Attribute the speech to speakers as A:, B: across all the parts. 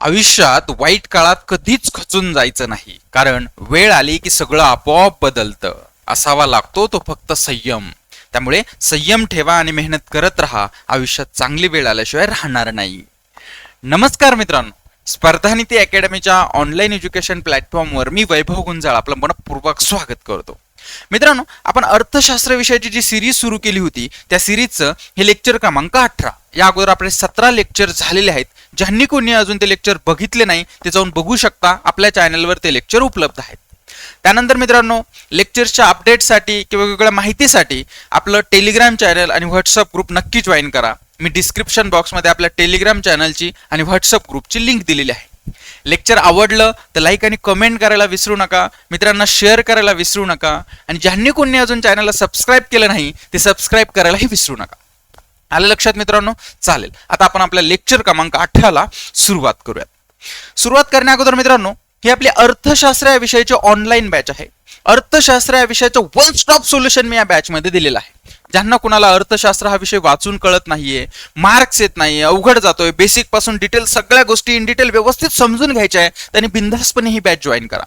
A: आयुष्यात वाईट काळात कधीच खचून जायचं नाही. कारण वेळ आली की सगळं आपोआप बदलतं. असावा लागतो तो फक्त संयम. त्यामुळे संयम ठेवा आणि मेहनत करत राहा. आयुष्यात चांगली वेळ आल्याशिवाय राहणार नाही. नमस्कार मित्रांनो. स्पर्धानिती अकॅडमीच्या ऑनलाईन एज्युकेशन प्लॅटफॉर्मवर मी वैभव गुंजाळ आपलं मनपूर्वक स्वागत करतो. मित्रांनो आपण अर्थशास्त्र विषयाची जी सिरीज सुरू केली होती त्या सिरीजचं हे लेक्चर क्रमांक अठरा. या अगोदर आपले सतरा लेक्चर झालेले आहेत. ज्यांनी कोणी अजून ते लेक्चर बघितले नाही ते जाऊन बघू शकता. आपल्या चॅनलवर ते लेक्चर उपलब्ध आहेत. त्यानंतर मित्रांनो लेक्चरच्या अपडेटसाठी किंवा वेगवेगळ्या माहितीसाठी आपलं टेलिग्राम चॅनल आणि व्हॉट्सअप ग्रुप नक्की जॉईन करा. मी डिस्क्रिप्शन बॉक्समध्ये आपल्या टेलिग्राम चॅनलची आणि व्हॉट्सअप ग्रुपची लिंक दिलेली आहे. लेक्चर आवडलं तर लाईक आणि कमेंट करायला विसरू नका. मित्रांना शेअर करायला विसरू नका. आणि ज्यांनी कोणी अजून चॅनलला सबस्क्राईब केलं नाही ते सबस्क्राईब करायलाही विसरू नका. आलं लक्षात मित्रांनो? चालेल. आता आपण आपल्या लेक्चर क्रमांक अठराला सुरुवात करूयात. सुरुवात करण्या अगोदर मित्रांनो ही आपली अर्थशास्त्र या विषयाची ऑनलाईन बॅच आहे. अर्थशास्त्र या विषयाचं वन स्टॉप सोल्युशन मी या बॅचमध्ये दिलेलं आहे. ज्यांना कुणाला अर्थशास्त्र हा विषय वाचून कळत नाहीये मार्क्स येत नाहीये अवघड जातोय बेसिकपासून डिटेल सगळ्या गोष्टी इन डिटेल व्यवस्थित समजून घ्यायच्या आहे त्यांनी बिंदासपणे ही बॅच जॉईन करा.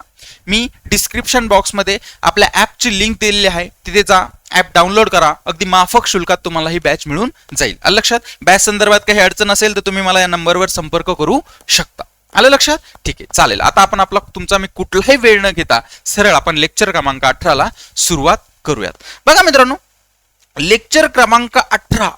A: मी डिस्क्रिप्शन बॉक्समध्ये आपल्या ॲपची लिंक दिलेली आहे तिथे जा ॲप डाउनलोड करा अगदी माफक शुल्कात तुम्हाला ही बॅच मिळून जाईल. लक्षात बॅच संदर्भात काही अडचण असेल तर तुम्ही मला या नंबरवर संपर्क करू शकता. आलं लक्षात? ठीक आहे चालेल. आता आपण आपला तुमचा मी कुठलाही वेळ न घेता सरळ आपण लेक्चर क्रमांक अठराला सुरुवात करूयात. बघा मित्रांनो लेक्चर क्रमांक अठरा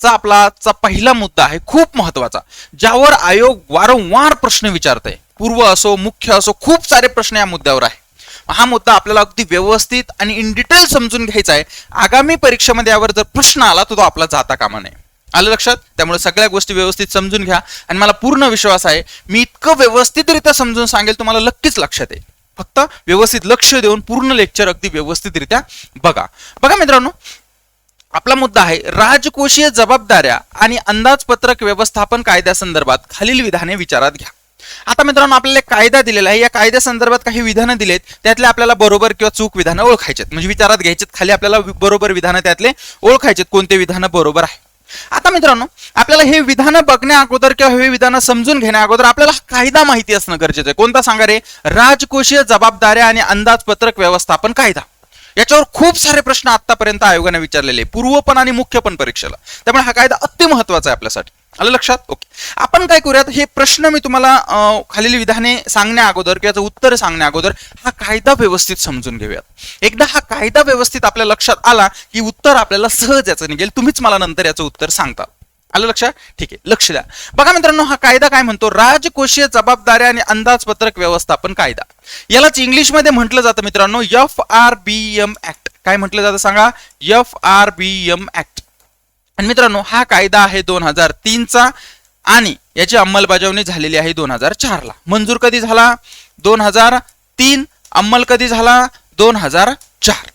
A: चा आपला चा पहिला मुद्दा आहे खूप महत्त्वाचा ज्यावर आयोग वारंवार प्रश्न विचारत. आहे पूर्व असो मुख्य असो खूप सारे प्रश्न या मुद्द्यावर आहे. हा मुद्दा आपल्याला अगदी व्यवस्थित आणि इन डिटेल समजून घ्यायचा आहे. आगामी परीक्षेमध्ये यावर जर प्रश्न आला तर तो आपला जाता कामा नये. आलं लक्षात? त्यामुळे सगळ्या गोष्टी व्यवस्थित समजून घ्या. आणि मला पूर्ण विश्वास आहे मी इतकं व्यवस्थितरित्या समजून सांगेल तुम्हाला नक्कीच लक्षात येईल. फक्त व्यवस्थित लक्ष देऊन पूर्ण लेक्चर अगदी व्यवस्थितरित्या बघा. बघा मित्रांनो आपला मुद्दा आहे राजकोषीय जबाबदाऱ्या आणि अंदाजपत्रक व्यवस्थापन कायद्यासंदर्भात खालील विधाने विचारात घ्या. आता मित्रांनो आपल्याला एक कायदा दिलेला आहे. या कायद्या संदर्भात काही विधानं दिलेत त्यातले आपल्याला बरोबर किंवा चूक विधानं ओळखायचेत. म्हणजे विचारात घ्यायचेत खाली आपल्याला बरोबर विधानं त्यातले ओळखायचेत कोणते विधानं बरोबर आहे आता मित्रांनो आपल्याला हे विधानं बघण्या अगोदर किंवा हे विधानं समजून घेण्या अगोदर आपल्याला कायदा माहिती असणं गरजेचं आहे. कोणता सांगा रे? राजकोषीय जबाबदाऱ्या आणि अंदाजपत्रक व्यवस्थापन कायदा. याच्यावर खूप सारे प्रश्न आतापर्यंत आयोगाने विचारलेले पूर्व पण आणि मुख्य पण परीक्षेला. त्यामुळे हा कायदा अति महत्त्वाचा आहे आपल्यासाठी. आलं लक्षात? ओके. आपण काय करूयात हे प्रश्न मी तुम्हाला खालील विधाने सांगण्या अगोदर किंवा उत्तर सांगण्या अगोदर हा कायदा व्यवस्थित समजून घेऊयात. एकदा हा कायदा व्यवस्थित आपल्या लक्षात आला की उत्तर आपल्याला सहज याचं निघेल. तुम्हीच मला नंतर याचं उत्तर सांगता. आलं लक्षात? ठीक आहे. लक्ष द्या. बघा मित्रांनो हा कायदा काय म्हणतो? राजकोषीय जबाबदाऱ्या आणि अंदाजपत्रक व्यवस्थापन कायदा. यालाच इंग्लिशमध्ये म्हटलं जातं मित्रांनो F R B M act काय म्हटलं जातं सांगा? F R B M act आणि मित्रांनो हा कायदा आहे दोन हजार तीनचा आणि याची अंमलबजावणी झालेली आहे दोन हजार चारला. मंजूर कधी झाला? दोन हजार तीन अंमल कधी झाला? दोन हजार चार.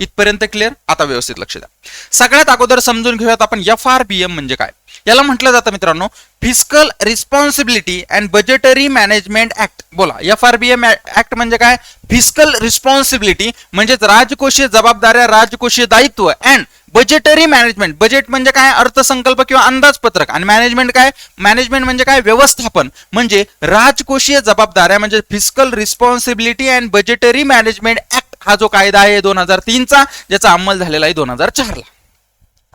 A: इथपर्यंत क्लिअर आता व्यवस्थित लक्ष द्या. सगळ्यात अगोदर समजून घेऊयात आपण एफ आर बी एम म्हणजे काय? याला म्हटलं जातं मित्रांनो fiscal responsibility and budgetary management act बोला F R B M act म्हणजे काय? फिस्कल रिस्पॉन्सिबिलिटी म्हणजेच राजकोषीय जबाबदाऱ्या राजकोषीय दायित्व अँड बजेटरी मॅनेजमेंट बजेट म्हणजे काय? अर्थसंकल्प किंवा अंदाजपत्रक. आणि मॅनेजमेंट काय? मॅनेजमेंट म्हणजे काय? व्यवस्थापन. म्हणजे राजकोषीय जबाबदाऱ्या म्हणजे fiscal responsibility and budgetary management हा जो कायदा आहे दोन हजार तीनचा ज्याचा अंमल झालेला आहे दोन हजार चारला.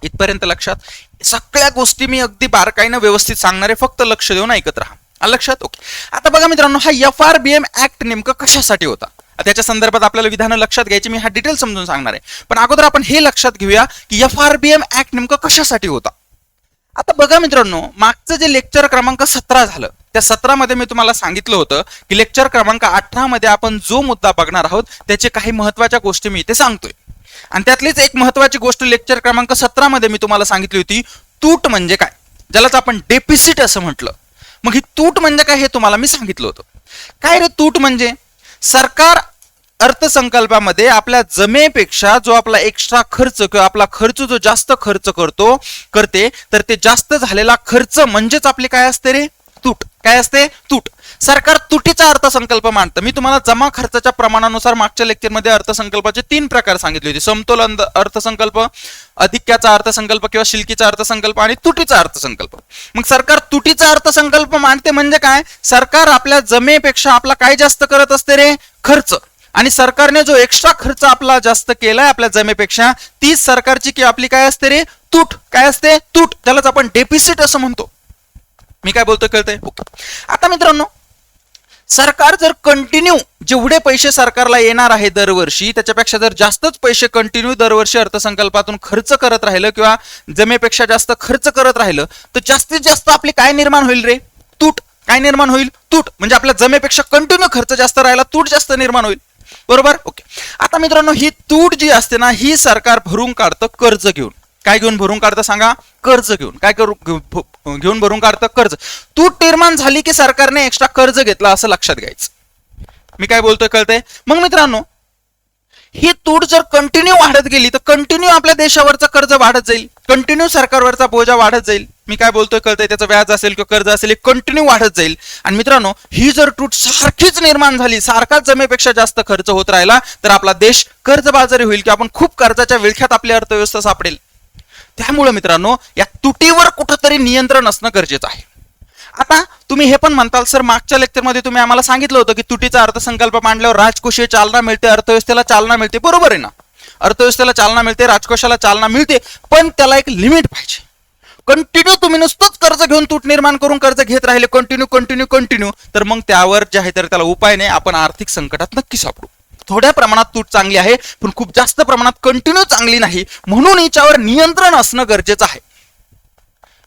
A: इथपर्यंत लक्षात. सगळ्या गोष्टी मी अगदी बारकाईनं व्यवस्थित सांगणार आहे फक्त लक्ष देऊन ऐकत राहा. लक्षात? ओके. आता बघा मित्रांनो हा F R B M act नेमकं कशासाठी होता? त्याच्या संदर्भात आपल्याला विधानं लक्षात घ्यायची मी हा डिटेल समजून सांगणार आहे. पण अगोदर आपण हे लक्षात घेऊया की F R B M act नेमकं कशासाठी होता? आता बघा मित्रांनो मागचं जे लेक्चर क्रमांक सतरा झालं त्या सतरामध्ये मी तुम्हाला सांगितलं होतं की लेक्चर क्रमांक अठरा मध्ये आपण जो मुद्दा बघणार आहोत त्याचे काही महत्त्वाच्या गोष्टी मी इथे सांगतोय. आणि त्यातलीच एक महत्वाची गोष्ट लेक्चर क्रमांक सतरा मध्ये मी तुम्हाला सांगितली होती तूट म्हणजे काय? ज्यालाच आपण डेपिसिट असं म्हटलं. मग ही तूट म्हणजे काय हे तुम्हाला मी सांगितलं होतं. काय रे तूट म्हणजे? सरकार अर्थसंकल्पामध्ये आपल्या जमेपेक्षा जो आपला एक्स्ट्रा खर्च किंवा आपला खर्च जो जास्त खर्च करतो करते तर ते जास्त झालेला खर्च म्हणजेच आपले काय असते रे? तूट. काय असते? तूट. सरकार तुटीचा अर्थसंकल्प मांडतं. मी तुम्हाला जमा खर्चाच्या प्रमाणानुसार मागच्या लेक्चरमध्ये अर्थसंकल्पाचे तीन प्रकार सांगितले होते. समतोल अर्थसंकल्प अधिक्याचा अर्थसंकल्प किंवा शिल्कीचा अर्थसंकल्प आणि तुटीचा अर्थसंकल्प. मग सरकार तुटीचा अर्थसंकल्प मांडते म्हणजे काय? सरकार आपल्या जमेपेक्षा आपला काय जास्त करत असते रे? खर्च. आणि सरकारने जो एक्स्ट्रा खर्च आपला जास्त केलाय आपल्या जमेपेक्षा तीच सरकारची की आपली काय असते रे? तूट. काय असते? तूट. त्यालाच आपण डेफिसिट असं म्हणतो. मी काय बोलतो कळतंय? ओके. आता मित्रांनो सरकार जर कंटिन्यू जेवढे पैसे सरकारला येणार आहे दरवर्षी त्याच्यापेक्षा जर जास्तच पैसे कंटिन्यू दरवर्षी अर्थसंकल्पातून खर्च करत राहिलं किंवा जमेपेक्षा जास्त खर्च करत राहिलं तर जास्तीत जास्त आपली काय निर्माण होईल रे? तूट. काय निर्माण होईल? तूट. म्हणजे आपल्या जमेपेक्षा कंटिन्यू खर्च जास्त राहिला तूट जास्त निर्माण होईल. बरोबर? ओके. आता मित्रांनो ही तूट जी असते ना ही सरकार भरून काढतं कर्ज घेऊन. काय घेऊन भरून काढतं सांगा? कर्ज घेऊन. काय करू घेऊन भरून काढतं कर्ज. तूट निर्माण झाली की सरकारने एक्स्ट्रा कर्ज घेतला असं लक्षात घ्यायचं. मी काय बोलतोय कळतंय? मग मित्रांनो ही तूट जर कंटिन्यू वाढत गेली तर कंटिन्यू आपल्या देशावरचं कर्ज वाढत जाईल. कंटिन्यू सरकारवरचा बोजा वाढत जाईल. मी काय बोलतोय कळतंय? त्याचं व्याज असेल किंवा कर्ज असेल हे कंटिन्यू वाढत जाईल. आणि मित्रांनो ही जर तूट सारखीच निर्माण झाली सारखाच जमेपेक्षा जास्त खर्च होत राहिला तर आपला देश कर्जबाजारी होईल किंवा आपण खूप कर्जाच्या विळख्यात आपली अर्थव्यवस्था सापडेल. त्यामुळे मित्रांनो या तुटीवर कुठंतरी नियंत्रण असणं गरजेचं आहे. आता तुम्ही हे पण म्हणताल सर मागच्या लेक्चरमध्ये तुम्ही आम्हाला सांगितलं होतं की तुटीचा अर्थसंकल्प मांडल्यावर राजकोषीय चालना मिळते अर्थव्यवस्थेला चालना मिळते. बरोबर आहे ना? अर्थव्यवस्थेला चालना मिळते राजकोषाला चालना मिळते पण त्याला एक लिमिट पाहिजे. कंटिन्यू तुम्ही नुसतंच कर्ज घेऊन तूट निर्माण करून कर्ज घेत राहिले कंटिन्यू कंटिन्यू कंटिन्यू तर मग त्यावर जे आहे तर त्याला उपाय नाही आपण आर्थिक संकटात नक्की सापडू. थोड्या प्रमाणात तूट चांगली आहे पण खूप जास्त प्रमाणात कंटिन्यू चांगली नाही म्हणून हिच्यावर नियंत्रण असणं गरजेचं आहे.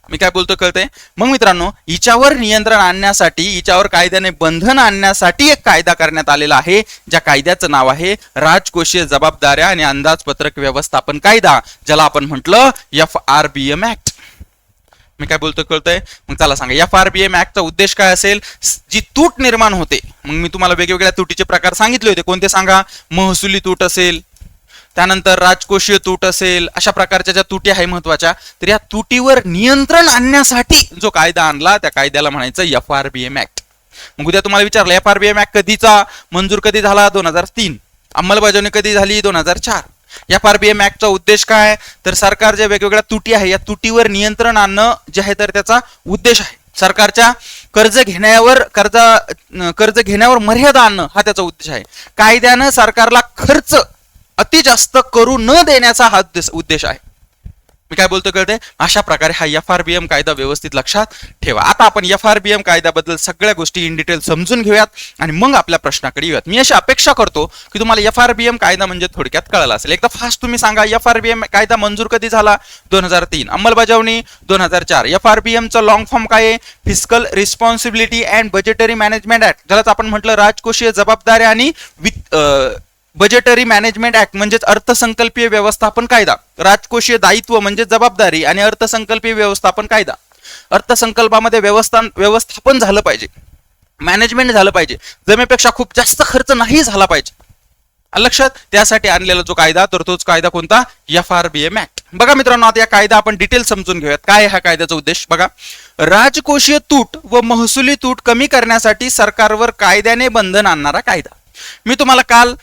A: मी काय बोलतो कळतंय? मग मित्रांनो हिच्यावर नियंत्रण आणण्यासाठी हिच्यावर कायद्याने बंधन आणण्यासाठी एक कायदा करण्यात आलेला आहे ज्या कायद्याचं नाव आहे राजकोषीय जबाबदाऱ्या आणि अंदाजपत्रक व्यवस्थापन कायदा ज्याला आपण म्हटलं F R B M act. मी काय बोलतो कळतंय? मग चला सांगा एफ आर बी एम ऍक्टचा उद्देश काय असेल? जी तूट निर्माण होते मग मी तुम्हाला वेगवेगळ्या तुटीचे प्रकार सांगितले होते कोणते सांगा? महसुली तूट असेल त्यानंतर राजकोषीय तूट असेल अशा प्रकारच्या ज्या तुटी आहे महत्त्वाच्या तर या तुटीवर नियंत्रण आणण्यासाठी जो कायदा आणला त्या कायद्याला म्हणायचं F R B M act मग उद्या तुम्हाला विचारलं F R B M act कधीचा मंजूर कधी झाला? दोन हजार तीन. अंमलबजावणी कधी झाली? दोन हजार चार. एफ आर बी एम ऍक्टचा उद्देश काय? तर सरकार ज्या वेगवेगळ्या तुटी आहे या तुटीवर नियंत्रण आणणं जे आहे तर त्याचा उद्देश आहे. सरकारच्या कर्ज घेण्यावर कर्ज कर्ज घेण्यावर मर्यादा आणणं हा त्याचा उद्देश आहे. कायद्यानं सरकारला खर्च अति जास्त करू न देण्याचा हा उद्देश- आहे. मी काय बोलतो कळते अशा प्रकारे हा एफ आर बी एम कायदा व्यवस्थित लक्षात ठेवा. आता आपण एफ आर बी एम कायद्याबद्दल सगळ्या गोष्टी इन डिटेल समजून घेऊयात आणि मग आपल्या प्रश्नाकडे येऊयात. मी अशी अपेक्षा करतो की तुम्हाला एफ आर बी एम कायदा म्हणजे थोडक्यात कळला असेल. एकदा फास्ट तुम्ही सांगा एफ आर बी एम कायदा मंजूर कधी झाला? दोन हजार तीन. अंमलबजावणी दोन हजार चार. एफ आर बी एमचा लॉंग फॉर्म काय आहे? Fiscal responsibility and budgetary management act ज्यालाच आपण म्हटलं राजकोषीय जबाबदारी आणि वित्त बजेटरी मॅनेजमेंट ऍक्ट म्हणजेच अर्थसंकल्पीय व्यवस्थापन कायदा. राजकोषीय दायित्व म्हणजे जबाबदारी आणि अर्थसंकल्पीय व्यवस्थापन कायदा. अर्थसंकल्पामध्ये व्यवस्था व्यवस्थापन झालं पाहिजे. मॅनेजमेंट झालं पाहिजे. जमेपेक्षा खूप जास्त खर्च नाही झाला पाहिजे. लक्षात त्यासाठी आणलेला जो कायदा तर तोच कायदा कोणता? F R B M act बघा मित्रांनो आता या कायदा आपण डिटेल समजून घेऊयात. काय हा कायद्याचा उद्देश? बघा. राजकोषीय तूट व महसुली तूट कमी करण्यासाठी सरकारवर कायद्याने बंधन आणणारा कायदा. मी तुम्हाला काल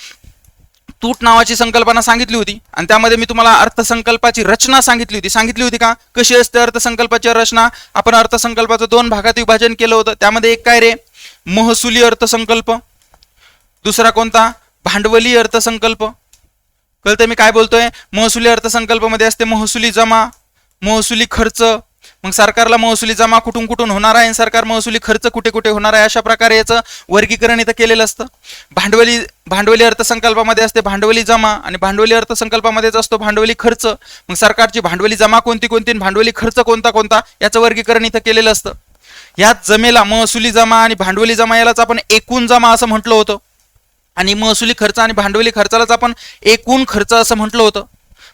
A: तूट नावाची संकल्पना सांगितली होती. आणि त्यामध्ये मी तुम्हाला अर्थसंकल्पाची रचना सांगितली होती. सांगितली होती का? कशी असते अर्थसंकल्पाची रचना? आपण अर्थसंकल्पाचं दोन भागात विभाजन केलं होतं. त्यामध्ये एक काय रे? महसुली अर्थसंकल्प. दुसरा कोणता? भांडवली अर्थसंकल्प. कळतं मी काय बोलतोय? महसुली अर्थसंकल्पामध्ये असते महसुली जमा महसुली खर्च मग सरकारला महसुली जमा कुठून कुठून होणार आहे? आणि सरकार महसुली खर्च कुठे कुठे होणार आहे? अशा प्रकारे याचं वर्गीकरण इथं केलेलं असतं. भांडवली भांडवली अर्थसंकल्पामध्ये असते भांडवली जमा आणि भांडवली अर्थसंकल्पामध्येच असतो भांडवली खर्च मग सरकारची भांडवली जमा कोणती कोणती भांडवली खर्च कोणता कोणता याचं वर्गीकरण इथं केलेलं असतं. यात जमेला महसुली जमा आणि भांडवली जमा यालाच आपण एकूण जमा असं म्हटलं होतं. आणि महसुली खर्च आणि भांडवली खर्चालाच आपण एकूण खर्च असं म्हटलं होतं.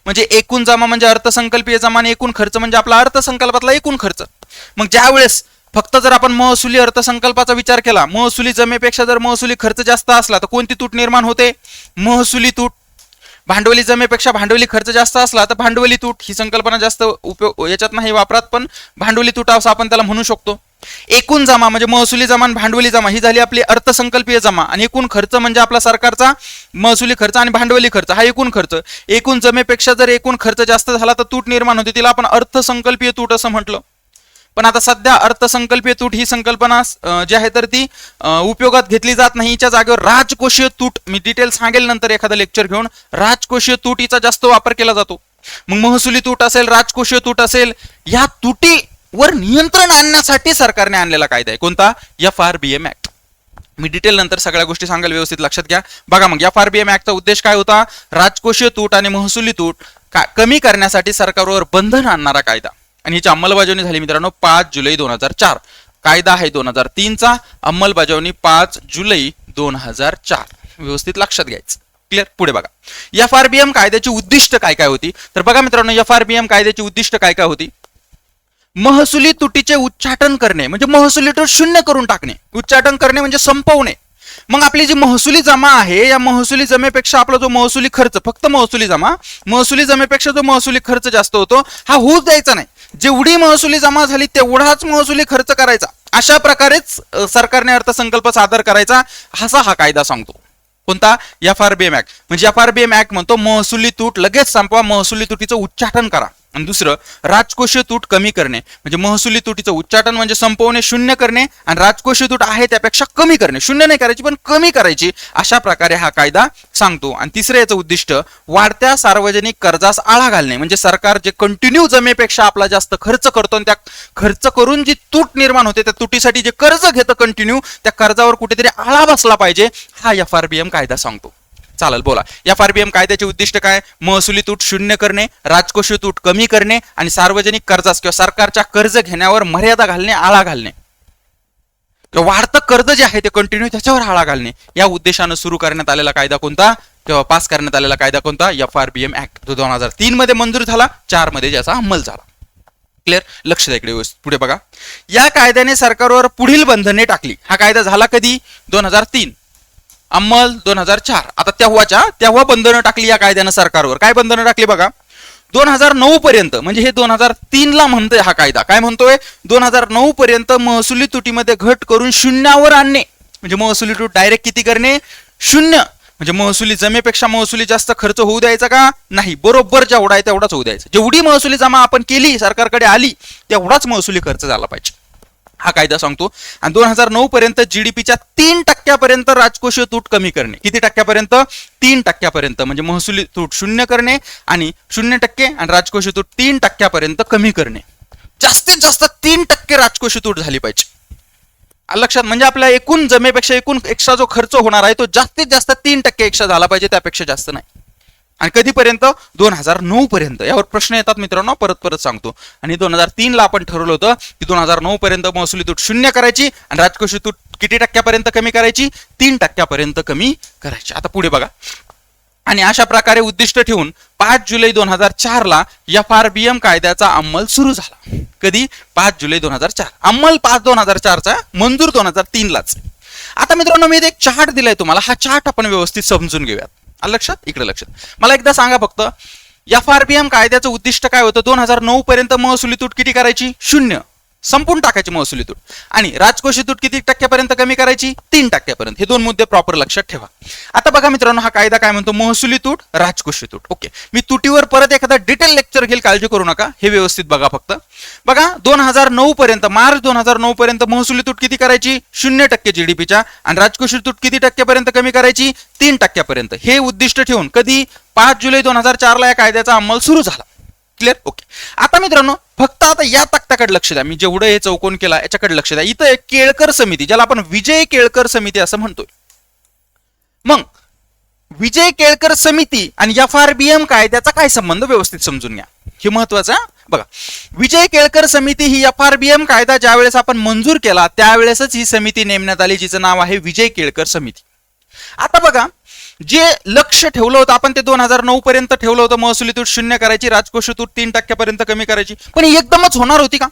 A: म्हणजे एकूण जमा म्हणजे अर्थसंकल्पीय जमा आणि एकूण खर्च म्हणजे आपला अर्थसंकल्पातला एकूण खर्च. मग ज्यावेळेस फक्त जर आपण महसुली अर्थसंकल्पाचा विचार केला महसुली जमेपेक्षा जर महसुली खर्च जास्त असला तर कोणती तूट निर्माण होते? महसुली तूट भांडवली जमेपेक्षा भांडवली खर्च जास्त असला तर भांडवली तूट ही संकल्पना जास्त उपयोग याच्यात नाही वापरात पण भांडवली तूट असं आपण त्याला म्हणू शकतो. एकूण जमा म्हणजे महसुली जमा आणि भांडवली जमा ही झाली आपली अर्थसंकल्पीय जमा. आणि एकूण खर्च म्हणजे आपला सरकारचा महसुली खर्च आणि भांडवली खर्च हा एकूण खर्च. एकूण जमेपेक्षा जर एकूण खर्च जास्त झाला तर तूट निर्माण होते तिला आपण अर्थसंकल्पीय तूट असं म्हटलं. पण आता सध्या अर्थसंकल्पीय तूट ही संकल्पना जी आहे तर ती उपयोगात घेतली जात नाही. हिच्या जागेवर राजकोषीय तूट मी डिटेल सांगेल नंतर एखादा लेक्चर घेऊन. राजकोषीय तुटीचा जास्त वापर केला जातो. मग महसुली तूट असेल राजकोषीय तूट असेल या तुटीवर नियंत्रण आणण्यासाठी सरकारने आणलेला कायदा आहे. कोणता? F R B M act मी डिटेल नंतर सगळ्या गोष्टी सांगेल व्यवस्थित लक्षात घ्या. बघा मग एफ आर बी एम ऍक्टचा उद्देश काय होता? राजकोषीय तूट आणि महसुली तूट का- कमी करण्यासाठी सरकारवर बंधन आणणारा कायदा. आणि ह्याची अंमलबजावणी झाली मित्रांनो पाच जुलै दोन हजार चार. कायदा आहे दोन हजार तीनचा. अंमलबजावणी पाच जुलै दोन हजार चार. व्यवस्थित लक्षात घ्यायचं. क्लिअर पुढे बघा. एफ आर बी एम कायद्याची उद्दिष्ट काय काय होती? तर बघा मित्रांनो एफ आर बी एम कायद्याची उद्दिष्ट काय काय होती? महसुली तुटीचे उच्चाटन करणे म्हणजे महसुली तूट शून्य करून टाकणे. उच्चाटन करणे म्हणजे संपवणे. मग आपली जी महसुली जमा आहे या महसुली जमेपेक्षा आपला जो महसुली खर्च फक्त महसुली जमा महसुली जमेपेक्षा जो महसुली खर्च जास्त होतो हा होऊच द्यायचा नाही. जेवढी महसुली जमा झाली तेवढाच महसुली खर्च करायचा. अशा प्रकारेच सरकारने अर्थसंकल्प सादर करायचा असा हा कायदा सांगतो. कोणता? F R B M act म्हणजे F R B M act म्हणतो महसुली तूट लगेच संपवा महसुली तुटीचं उच्चाटन करा. आणि दुसरं राजकोषीय तूट कमी करणे. म्हणजे महसुली तुटीचं उच्चाटन म्हणजे संपवणे शून्य करणे आणि राजकोषीय तूट आहे त्यापेक्षा कमी करणे. शून्य नाही करायची पण कमी करायची. अशा प्रकारे हा कायदा सांगतो. आणि तिसरं याचं उद्दिष्ट वाढत्या सार्वजनिक कर्जास आळा घालणे. म्हणजे सरकार जे कंटिन्यू जमेपेक्षा आपला जास्त खर्च करतो आणि त्या खर्च करून जी तूट निर्माण होते त्या तुटीसाठी जे कर्ज घेतं कंटिन्यू त्या कर्जावर कुठेतरी आळा बसला पाहिजे. हा एफ आर बी एम कायदा सांगतो. चालेल बोला. एफ आर बी एम कायद्याचे उद्दिष्ट काय? महसुली तूट शून्य करणे राजकोषीय तूट कमी करणे आणि सार्वजनिक कर्जास किंवा सरकारच्या कर्ज घेण्यावर मर्यादा घालणे आळा घालणे. किंवा वाढतं कर्ज जे आहे ते कंटिन्यू त्याच्यावर आळा घालणे. या उद्देशानं सुरू करण्यात आलेला कायदा कोणता? किंवा पास करण्यात आलेला कायदा कोणता? F R B M act जो दोन हजार तीन मध्ये मंजूर झाला चारमध्ये ज्याचा अंमल झाला. क्लिअर लक्ष द्या इकडे पुढे बघा. या कायद्याने सरकारवर पुढील बंधने टाकली. हा कायदा झाला कधी? दोन हजार तीन. अंमल दोन हजार चार. आता तेव्हाच्या तेव्हा बंधनं टाकली या कायद्यानं सरकारवर. काय बंधनं टाकली बघा? दोन हजार नऊ पर्यंत म्हणजे हे दोन हजार तीन ला म्हणतोय हा कायदा. काय म्हणतोय? दोन हजार नऊ पर्यंत महसुली तुटीमध्ये घट करून शून्यावर आणणे. म्हणजे महसुली तूट डायरेक्ट किती करणे? शून्य. म्हणजे महसुली जमेपेक्षा महसुली जास्त खर्च होऊ द्यायचा का? नाही. बरोबर जेवढा आहे तेवढाच होऊ द्यायचा. जेवढी महसुली जमा आपण केली सरकारकडे आली तेवढाच महसुली खर्च झाला पाहिजे. हा कायदा सांगतो. आणि दोन हजार नऊ पर्यंत जीडीपीच्या तीन टक्क्यापर्यंत राजकोषीय तूट कमी करणे. किती टक्क्यापर्यंत? तीन टक्क्यापर्यंत. म्हणजे महसुली तूट शून्य करणे आणि शून्य टक्के आणि राजकोषीय तूट तीन टक्क्यापर्यंत कमी करणे. जास्तीत जास्त तीन टक्के राजकोषीय तूट झाली पाहिजे. लक्षात म्हणजे आपल्या एकूण जमेपेक्षा एकूण एक्स्ट्रा जो खर्च होणार आहे तो जास्तीत जास्त तीन टक्के एक्स्ट्रा झाला पाहिजे त्यापेक्षा जास्त नाही. आणि कधीपर्यंत? दोन हजार नऊ पर्यंत. यावर प्रश्न येतात मित्रांनो परत परत सांगतो. आणि दोन हजार तीन ला आपण ठरवलं होतं की दोन हजार नऊ पर्यंत महसुली तूट शून्य करायची आणि राजकोषी तूट किती टक्क्यापर्यंत कमी करायची? तीन टक्क्यापर्यंत कमी करायची. आता पुढे बघा. आणि अशा प्रकारे उद्दिष्ट ठेवून पाच जुलै दोन हजार चार ला एफ आर बी एम कायद्याचा अंमल सुरू झाला. कधी? पाच जुलै दोन हजार चार. अंमल पाच दोन हजार चारचा मंजूर दोन हजार तीन लाच आता मित्रांनो मी एक चार्ट दिलाय तुम्हाला. हा चार्ट आपण व्यवस्थित समजून घेऊयात. आलं लक्षात? इकडे लक्षात. मला एकदा सांगा फक्त एफ आर बी एम कायद्याचं उद्दिष्ट काय होतं? दोन हजार नऊ पर्यंत महसुली तूट किती करायची? शून्य. संपून टाकायची महसुली तूट. आणि राजकोषी तूट किती टक्क्यापर्यंत कमी करायची? तीन टक्क्यापर्यंत. हे दोन मुद्दे प्रॉपर लक्षात ठेवा. आता बघा मित्रांनो हा कायदा काय म्हणतो? महसुली तूट राजकोषी तूट. ओके. मी तुटीवर परत एखादा डिटेल लेक्चर घेईल काळजी करू नका. हे व्यवस्थित बघा फक्त. बघा दोन हजार नऊ पर्यंत मार्च दोन हजार नऊ पर्यंत महसुली तूट किती करायची? शून्य टक्के जीडीपीच्या आणि राजकोषी तूट किती टक्क्यापर्यंत कमी करायची? तीन टक्क्यापर्यंत. हे उद्दिष्ट ठेवून कधी? पाच जुलै दोन हजार चारला या कायद्याचा अंमल सुरू झाला. क्लिअर ओके आता मित्रांनो फक्त आता या तक्त्याकडे लक्ष द्या. मी जेवढं हे चौकोन केला याच्याकडे लक्ष द्या. इथं एक केळकर समिती ज्याला आपण विजय केळकर समिती असं म्हणतोय. मग विजय केळकर समिती आणि एफ आर बी एम कायद्याचा काय संबंध व्यवस्थित समजून घ्या. हे महत्वाचं बघा. विजय केळकर समिती ही एफ आर बी एम कायदा ज्यावेळेस आपण मंजूर केला त्यावेळेसच ही समिती नेमण्यात आली जिचं नाव आहे विजय केळकर समिती. आता बघा जे लक्ष ठेवलं होतं आपण ते दोन हजार नऊ पर्यंत ठेवलं होतं महसुली तूट शून्य करायची राजकोषी तूट तीन टक्क्यापर्यंत कमी करायची. पण एकदमच होणार होती का?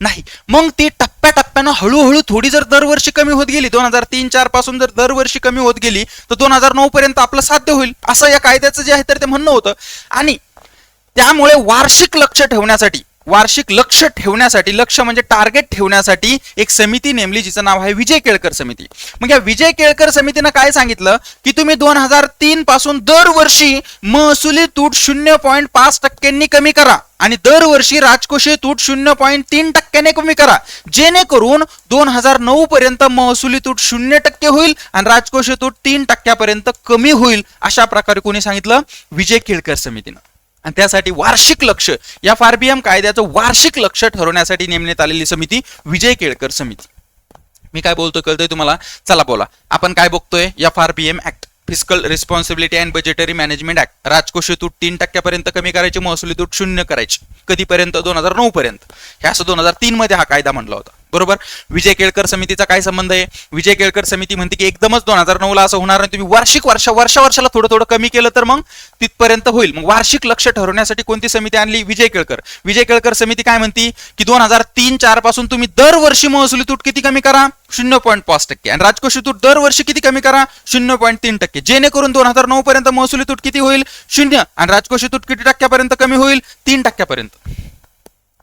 A: नाही. मग ती टप्प्याटप्प्यानं हळूहळू थोडी जर दरवर्षी कमी होत गेली दोन हजार तीन चारपासून जर दरवर्षी कमी होत गेली तर दोन हजार नऊ पर्यंत आपलं साध्य होईल असं या कायद्याचं जे आहे तर ते म्हणणं होतं. आणि त्यामुळे वार्षिक लक्ष ठेवण्यासाठी वार्षिक लक्ष ठेवण्यासाठी लक्ष म्हणजे टार्गेट ठेवण्यासाठी एक समिती नेमली जिचं नाव आहे विजय केळकर समिती. मग या विजय केळकर समितीनं काय सांगितलं? की तुम्ही दोन हजार तीन पासून दरवर्षी महसुली तूट शून्य पॉईंट पाच टक्क्यांनी कमी करा आणि दरवर्षी राजकोषीय तूट शून्य पॉईंट तीन टक्क्याने कमी करा. जेणेकरून दोन हजार नऊ पर्यंत महसुली तूट शून्य टक्के होईल आणि राजकोषीय तूट तीन टक्क्यापर्यंत कमी होईल अशा प्रकारे कोणी सांगितलं? विजय केळकर समितीनं. आणि त्यासाठी वार्षिक लक्ष या फारबीएम कायद्याचं वार्षिक लक्ष ठरवण्यासाठी नेमण्यात आलेली समिती विजय केळकर समिती. मी काय बोलतो कळतोय तुम्हाला? चला बोला. आपण काय बघतोय? या FRBM B M act physical responsibility and budgetary management act राजकोषीय तूट तीन टक्क्यापर्यंत कमी करायची महसुली तूट शून्य करायची. कधीपर्यंत? दोन हजार नऊ पर्यंत हे असं दोन हजार तीन मध्ये हा कायदा म्हणला होता. बरोबर? विजय केळकर समितीचा काय संबंध आहे? विजय केळकर समिती म्हणते की एकदमच दोन हजार नऊ ला असं होणार नाही तुम्ही वार्षिक वर्ष वर्षा वर्षाला थोडं थोडं कमी केलं तर मग तिथपर्यंत होईल. मग वार्षिक लक्ष ठरवण्यासाठी कोणती समिती आणली? विजय केळकर. विजय केळकर समिती काय म्हणती? की दोन हजार तीन चारपासून तुम्ही दरवर्षी महसुली तूट किती कमी करा? शून्य पॉईंट पाच टक्के. आणि राजकोषी तूट दरवर्षी किती कमी करा? शून्य पॉईंट तीन टक्के. जेणेकरून दोन हजार नऊ पर्यंत महसुली तूट किती होईल? शून्य. आणि राजकोषी तूट किती टक्क्यापर्यंत कमी होईल? तीन टक्क्यापर्यंत.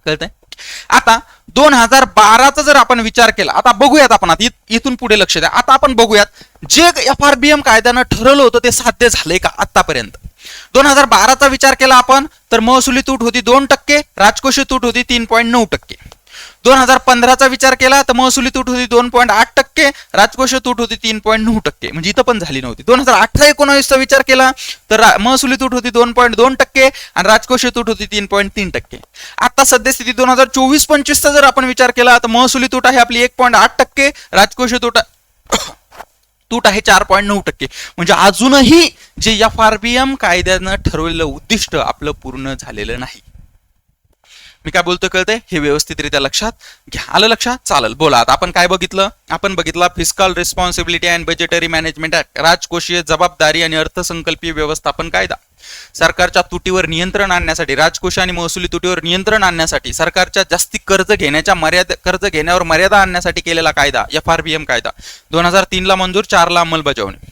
A: कळतंय? आता दोन हजार बाराचा जर आपण विचार केला आता बघूयात आपण आता इथून पुढे लक्ष द्या. आता आपण बघूयात जे एफ आर बी एम कायद्यानं ठरवलं होतं ते साध्य झालंय का आतापर्यंत दोन हजार बाराचा विचार केला आपण तर महसुली तूट होती दोन टक्के राजकोषीय तूट होती तीन पॉईंट नऊ टक्के. दोन हजार पंधराचा विचार केला तर महसुली तूट होती दोन पॉईंट आठ टक्के राजकोषीय तूट होती तीन पॉईंट नऊ टक्के. म्हणजे इथं पण झाली नव्हती. दोन हजार अठरा एकोणावीसचा विचार केला तर महसुली तूट होती दोन पॉईंट दोन टक्के आणि राजकोषीय तूट होती तीन पॉईंट तीन टक्के. आता सद्यस्थिती दोन हजार चोवीस पंचवीसचा जर आपण विचार केला तर महसुली तूट आहे आपली एक पॉईंट आठ टक्के राजकोषीय तूट तूट आहे चार पॉईंट नऊ टक्के. म्हणजे अजूनही जे एफ आर बी एम कायद्यानं ठरवलेलं उद्दिष्ट आपलं पूर्ण झालेलं नाही. मी काय बोलतो कळतंय? हे व्यवस्थितरित्या लक्षात घ्या. आलं लक्षात? चालेल. बोला. आता आपण काय बघितलं? आपण बघितला fiscal responsibility and budgetary management act राजकोषीय जबाबदारी आणि अर्थसंकल्पीय व्यवस्थापन कायदा. सरकारच्या तुटीवर नियंत्रण आणण्यासाठी राजकोष आणि महसुली तुटीवर नियंत्रण आणण्यासाठी सरकारच्या जास्ती कर्ज घेण्याच्या मर्यादा कर्ज घेण्यावर मर्यादा आणण्यासाठी केलेला कायदा एफ आर बी एम कायदा. दोन हजार तीनला मंजूर चारला अंमलबजावणी.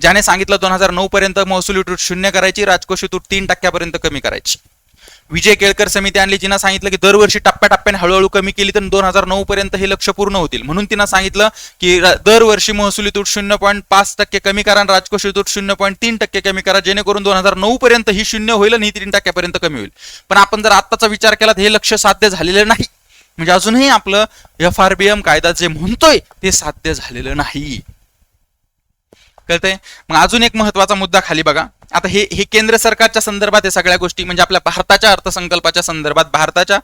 A: ज्याने सांगितलं दोन हजार नऊ पर्यंत महसुली तूट शून्य करायची राजकोषी तूट तीन टक्क्यापर्यंत कमी करायची. विजय केळकर समिती आणली जिनं सांगितलं की दरवर्षी टप्प्याटप्प्याने हळूहळू कमी केली तर दोन हजार नऊ पर्यंत हे लक्ष पूर्ण होतील. म्हणून तिनं सांगितलं की दरवर्षी महसुली तूट शून्य पॉईंट पाच टक्के कमी करा आणि राजकोषी तूट शून्य पॉईंट तीन टक्के कमी करा जेणेकरून दोन हजार नऊ पर्यंत ही शून्य होईल आणि ही तीन टक्क्यापर्यंत कमी होईल. पण आपण जर आत्ताचा विचार केला तर हे लक्ष साध्य झालेलं नाही. म्हणजे अजूनही आपलं एफ आर बी एम कायदा जे म्हणतोय ते साध्य झालेलं नाही. कळतंय? मग अजून एक महत्त्वाचा मुद्दा खाली बघा. आता हे हे केंद्र सरकारच्या संदर्भात हे सगळ्या गोष्टी म्हणजे आपल्या भारताच्या अर्थसंकल्पाच्या संदर्भात भारताच्या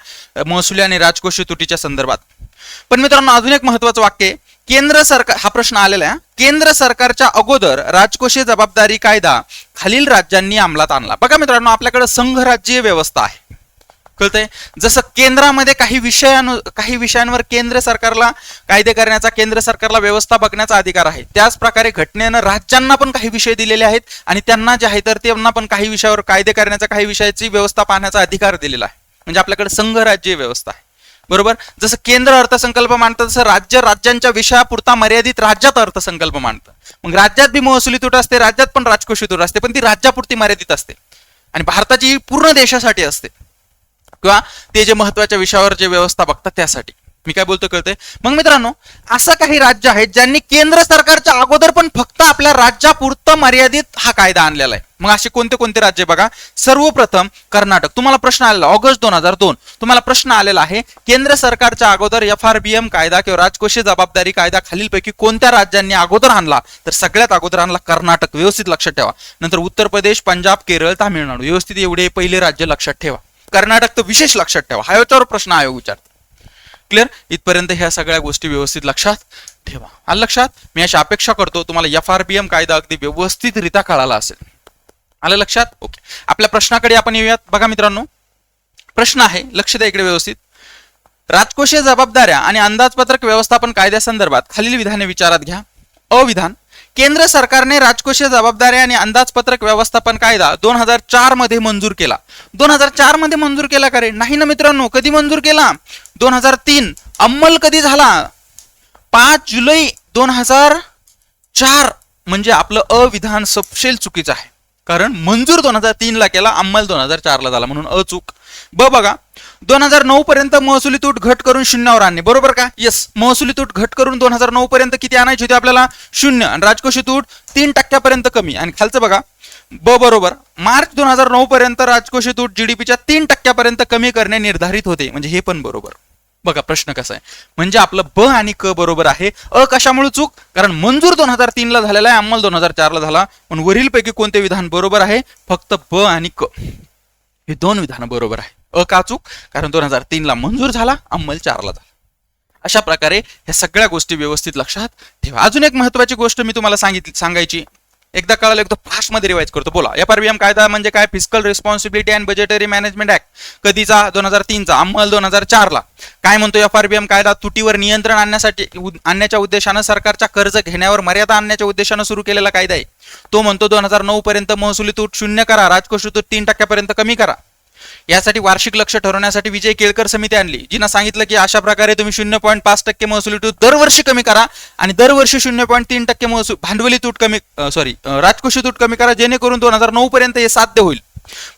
A: महसुली आणि राजकोषीय तुटीच्या संदर्भात. पण मित्रांनो अजून एक महत्वाचं वाक्य आहे. केंद्र सरकार हा प्रश्न आलेला आहे केंद्र सरकारच्या अगोदर राजकोषीय जबाबदारी कायदा खालील राज्यांनी अंमलात आणला. बघा मित्रांनो आपल्याकडे संघराज्यीय व्यवस्था आहे. कळतंय? जसं केंद्रामध्ये काही विषयानु काही विषयांवर केंद्र सरकारला कायदे करण्याचा केंद्र सरकारला व्यवस्था बघण्याचा अधिकार आहे. त्याच प्रकारे घटनेनं राज्यांना पण काही विषय दिलेले आहेत आणि त्यांना जे आहे तर त्यांना पण काही विषयावर कायदे करण्याचा काही विषयाची व्यवस्था पाहण्याचा अधिकार दिलेला आहे. म्हणजे आपल्याकडे संघराज्य व्यवस्था आहे. बरोबर? जसं केंद्र अर्थसंकल्प मांडतं तसं राज्य राज्यांच्या विषयापुरता मर्यादित राज्यात अर्थसंकल्प मांडतं. मग राज्यात बी महसुली तूट असते राज्यात पण राजकोषी तूट असते पण ती राज्यापुरती मर्यादित असते. आणि भारताची पूर्ण देशासाठी असते. किंवा ते जे महत्त्वाच्या विषयावर जे व्यवस्था बघतात त्यासाठी. मी काय बोलतो कळते मग मित्रांनो असं काही राज्य आहेत ज्यांनी केंद्र सरकारच्या अगोदर पण फक्त आपल्या राज्यापुरतं मर्यादित हा कायदा आणलेला आहे. मग असे कोणते कोणते राज्य बघा? सर्वप्रथम कर्नाटक. तुम्हाला प्रश्न आलेला ऑगस्ट दोन हजार दोन. तुम्हाला प्रश्न आलेला आहे केंद्र सरकारच्या अगोदर एफ आर बी एम कायदा किंवा राजकोषीय जबाबदारी कायदा खालीलपैकी कोणत्या राज्यांनी अगोदर आणला? तर सगळ्यात अगोदर आणला कर्नाटक. व्यवस्थित लक्षात ठेवा. नंतर उत्तर प्रदेश पंजाब केरळ तामिळनाडू. व्यवस्थित एवढे पहिले राज्य लक्षात ठेवा. कर्नाटक तर विशेष लक्षात ठेवा. हा याच्यावर प्रश्न आयोग विचारतो. क्लिअर इथपर्यंत ह्या सगळ्या गोष्टी व्यवस्थित लक्षात ठेवा. आलं लक्षात? मी अशी अपेक्षा करतो तुम्हाला एफ आर बी एम कायदा अगदी व्यवस्थितरित्या कळाला असेल. आलं लक्षात? ओके आपल्या प्रश्नाकडे आपण येऊयात. बघा मित्रांनो. प्रश्न आहे. लक्ष द्या इकडे व्यवस्थित. राजकोषीय जबाबदाऱ्या आणि अंदाजपत्रक व्यवस्थापन कायद्यासंदर्भात खालील विधाने विचारात घ्या. अविधान. केंद्र सरकारने राजकोषीय जबाबदाऱ्या आणि अंदाजपत्रक व्यवस्थापन कायदा दोन हजार चारमध्ये मंजूर केला. दोन हजार चारमध्ये मंजूर केला का रे? नाही ना मित्रांनो कधी मंजूर केला? दोन हजार तीन अंमल कधी झाला? पाच जुलै दोन हजार चार म्हणजे आपलं अविधान सपशेल चुकीचं आहे. कारण मंजूर दोन हजार तीनला केला अंमल दोन हजार चारला झाला म्हणून अचूक. ब बघा दोन हजार नऊ पर्यंत महसुली तूट घट करून शून्यावर आणणे बरोबर का? येस महसुली तूट घट करून दोन हजार नऊ पर्यंत किती आणायची होती आपल्याला? शून्य. आणि राजकोषी तूट तीन टक्क्यापर्यंत कमी. आणि खालचं बघा ब बरोबर मार्च दोन हजार नऊ पर्यंत राजकोषी तूट जीडीपीच्या तीन टक्क्यापर्यंत कमी करणे निर्धारित होते. म्हणजे हे पण बरोबर. बघा प्रश्न कसा आहे. म्हणजे आपलं ब आणि क बरोबर आहे. अ कशामुळे चूक? कारण मंजूर दोन हजार तीन ला झालेला आहे अंमल दोन हजार चार ला झाला. पण वरील पैकी कोणते विधान बरोबर आहे? फक्त ब आणि क. हे दोन विधानं बरोबर आहे. अ का चूक कारण दोन हजार तीनला मंजूर झाला अंमल चारला झाला. अशा प्रकारे ह्या सगळ्या गोष्टी व्यवस्थित लक्षात ठेवा. अजून एक महत्वाची गोष्ट मी तुम्हाला सांगितली सांगायची. एकदा कळालं एकदा फास्टमध्ये रिवाइज करतो. बोला एफ आर बी एम कायदा म्हणजे काय? Fiscal responsibility and budgetary management act कधीचा? दोन हजार तीनचा. अंमल दोन हजार चारला. काय म्हणतो एफ आर बी एम कायदा? तुटीवर नियंत्रण आणण्यासाठी आणण्याच्या उद्देशानं सरकारच्या कर्ज घेण्यावर मर्यादा आणण्याच्या उद्देशानं सुरू केलेला कायदा आहे. तो म्हणतो दोन हजार नऊ पर्यंत महसुली तूट शून्य करा राजकोषी तूट तीन टक्क्यापर्यंत कमी करा. यासाठी वार्षिक लक्ष ठरवण्यासाठी विजय केळकर समिती आणली. जिनं सांगितलं की अशा प्रकारे तुम्ही शून्य पॉईंट पाच टक्के महसुली तूट दरवर्षी कमी करा आणि दरवर्षी शून्य पॉईंट तीन टक्के महसूल भांडवली तूट कमी सॉरी राजकोषी तूट कमी करा जेणेकरून दोन हजार नऊ पर्यंत हे साध्य होईल.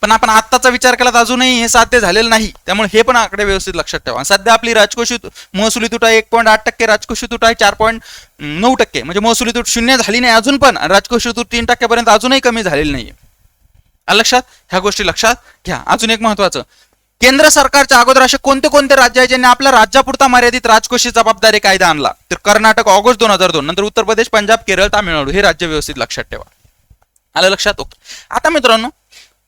A: पण आपण आत्ताचा विचार केला तर अजूनही हे साध्य झालेलं नाही. त्यामुळे हे पण आकडे व्यवस्थित लक्षात ठेवा. सध्या आपली राजकोषी महसुली तूट आहे एक पॉईंट आठ टक्के राजकोषी तूट आहे चार पॉईंट नऊ टक्के. म्हणजे महसुली तूट शून्य झाली नाही अजून पण राजकोषी तूट तीन टक्क्यापर्यंत अजूनही कमी झालेली नाही लक्षात? ह्या गोष्टी लक्षात घ्या. अजून एक महत्वाचं. केंद्र सरकारच्या अगोदर असे कोणते कोणते राज्य आहे ज्यांनी आपल्या राज्यापुरता मर्यादित राजकोषी जबाबदारी कायदा आणला? तर कर्नाटक ऑगस्ट दोन हजार दोन नंतर उत्तर प्रदेश पंजाब केरळ तामिळनाडू हे राज्य व्यवस्थित लक्षात ठेवा. आलं लक्षात? ओके. आता मित्रांनो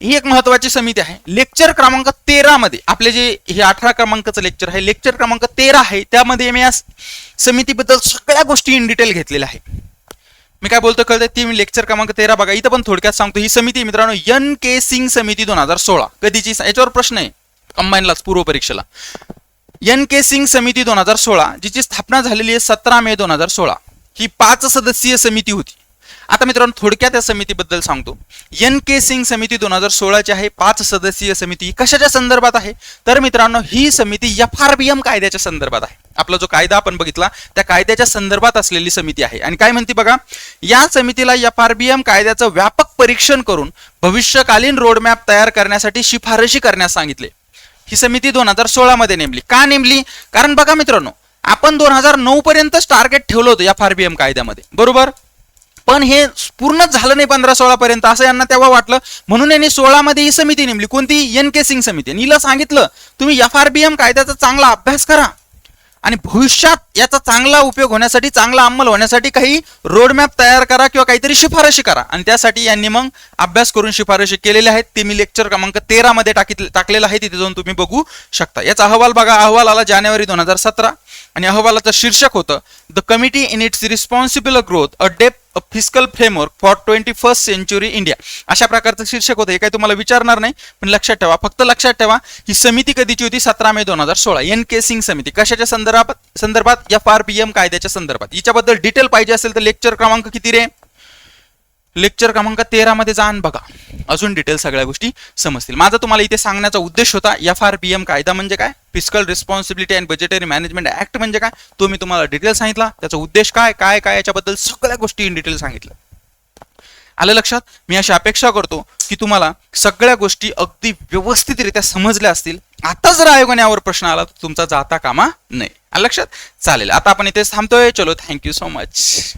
A: ही एक महत्वाची समिती आहे. लेक्चर क्रमांक तेरा मध्ये आपले जे हे अठरा क्रमांकाचं लेक्चर आहे लेक्चर क्रमांक तेरा आहे त्यामध्ये मी या समितीबद्दल सगळ्या गोष्टी इन डिटेल घेतलेल्या आहे. मी काय बोलतो कळतंय? ती मी लेक्चर क्रमांक तेरा बघा. इथं पण थोडक्यात सांगतो. ही समिती मित्रांनो एन के सिंग समिती दोन हजार सोळा. कधीची? याच्यावर प्रश्न आहे. कंबाईनलाच पूर्व परीक्षेला. एन के सिंग समिती दोन हजार सोळा जिची स्थापना झालेली आहे सतरा मे दोन हजार सोळा. ही पाच सदस्यीय समिती होती. आता मित्रांनो थोडक्यात या समितीबद्दल सांगतो. एन के सिंग समिती दोन हजार सोळाची आहे. पाच सदस्यीय समिती कशाच्या संदर्भात आहे? तर मित्रांनो ही समिती एफ आर बी एम कायद्याच्या संदर्भात आहे. आपला जो कायदा आपण बघितला त्या कायद्याच्या संदर्भात असलेली समिती आहे. आणि काय म्हणते बघा या समितीला एफ आर बी एम कायद्याचं व्यापक परीक्षण करून भविष्यकालीन रोडमॅप तयार करण्यासाठी शिफारशी करण्यास सांगितले. ही समिती दोन हजार सोळा मध्ये नेमली. का नेमली? कारण बघा मित्रांनो आपण दोन हजार नऊ पर्यंतच टार्गेट ठेवलं होतं या फार बी एम कायद्यामध्ये. बरोबर? पण हे पूर्णच झालं नाही पंधरा सोळा पर्यंत असं यांना तेव्हा वाटलं. म्हणून यांनी सोळा मध्ये ही समिती नेमली. कोणती? एन के सिंग समिती. आणि सांगितलं तुम्ही एफ आर बी एम कायद्याचा चांगला अभ्यास करा. आणि भविष्यात याचा चांगला उपयोग होण्यासाठी चांगला अंमल होण्यासाठी काही रोडमॅप तयार करा किंवा काहीतरी शिफारशी करा. आणि त्यासाठी यांनी मग अभ्यास करून शिफारशी केलेल्या आहेत. ते मी लेक्चर क्रमांक तेरा मध्ये टाकीत टाकलेलं आहे. तिथे जाऊन तुम्ही बघू शकता. याचा अहवाल बघा. अहवाल आला जानेवारी दोन हजार सतरा. आणि अहवालाचं शीर्षक होतं the committee in its responsible growth a debt a physical framework for twenty first century India अशा प्रकारचं शीर्षक होतं. हे काही तुम्हाला विचारणार नाही पण लक्षात ठेवा. फक्त लक्षात ठेवा ही समिती कधीची होती? सतरा मे दोन हजार सोळा. एन के सिंग समिती. कशाच्या संदर्भात? संदर्भात एफ आर पी एम कायद्याच्या संदर्भात. हिच्याबद्दल डिटेल पाहिजे असेल तर लेक्चर क्रमांक किती रे? लेक्चर क्रमांक तेरा मध्ये जाण बघा. अजून डिटेल सगळ्या गोष्टी समजतील. माझा तुम्हाला इथे सांगण्याचा उद्देश होता एफ आर बी एम कायदा म्हणजे काय? Fiscal responsibility and budgetary management act म्हणजे काय? तो मी तुम्हाला डिटेल सांगितला. त्याचा उद्देश काय काय काय याच्याबद्दल सगळ्या गोष्टी इन डिटेल सांगितलं आलं लक्षात? मी अशी अपेक्षा करतो की तुम्हाला सगळ्या गोष्टी अगदी व्यवस्थितरित्या समजल्या असतील. आता जर आयोगाने यावर प्रश्न आला तर तुमचा जाता कामा नाही आलं लक्षात? चालेल. आता आपण इथे थांबतोय. चलो थँक्यू सो मच